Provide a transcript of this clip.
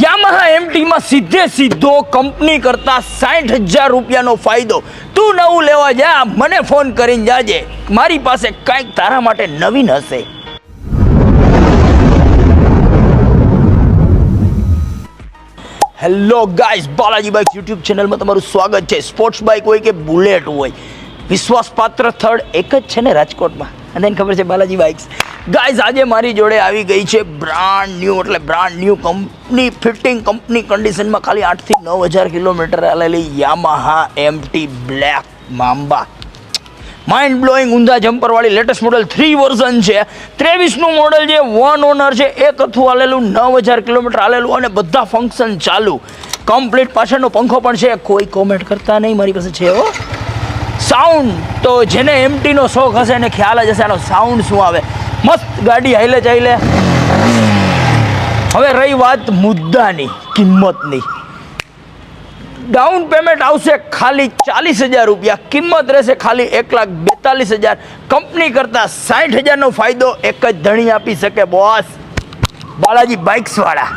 Yamaha એમટીમાં સીધે સીધો company કરતા સાઠ હજાર રૂપિયાનો ફાયદો. તું નવું લેવા જા, મને ફોન કરીને જાજે. મારી પાસે કાંઈક તારા માટે નવીન હશે. Hello guys Balaji bike YouTube ચેનલમાં તમારું સ્વાગત છે. સ્પોર્ટ્સ બાઇક હોય કે બુલેટ હોય. વિશ્વાસપાત્ર થર્ડ એક જ છે ને રાજકોટમાં. અને એને ખબર છે બાલાજી બાઇક્સ ગાઈઝ આજે મારી જોડે આવી ગઈ છે બ્રાન્ડ ન્યૂ એટલે brand new company fitting company કન્ડિશનમાં ખાલી આઠથી નવ હજાર kilometre આલેલી Yamaha MT black mamba mind blowing ઊંધા જમ્પરવાળી લેટેસ્ટ મોડલ થ્રી વર્ઝન છે. ત્રેવીસનું મોડલ જે વન ઓનર છે, એક અથું આલેલું, નવ હજાર કિલોમીટર આલેલું અને બધા ફંક્શન ચાલુ. કમ્પ્લીટ પાછળનો પંખો પણ છે. કોઈ કોમેન્ટ કરતા નહીં, મારી પાસે છે હો. સાઉન્ડ તો જેને એમટીનો શોખ હશે એને ખ્યાલ જ હશે. આનો સાઉન્ડ શું આવે? મસ્ત ગાડી હાઈલે ચાલે હવે રહી વાત મુદ્દાની, કિંમતની. ડાઉન પેમેન્ટ આવશે ખાલી ચાલીસ હજાર રૂપિયા. કિંમત રહેશે ખાલી એક લાખ બેતાલીસ હજાર. કંપની કરતાં સાઠ હજારનો ફાયદો એક જ ધણી આપી શકે બોસ બાલાજી બાઇક્સ વાળા.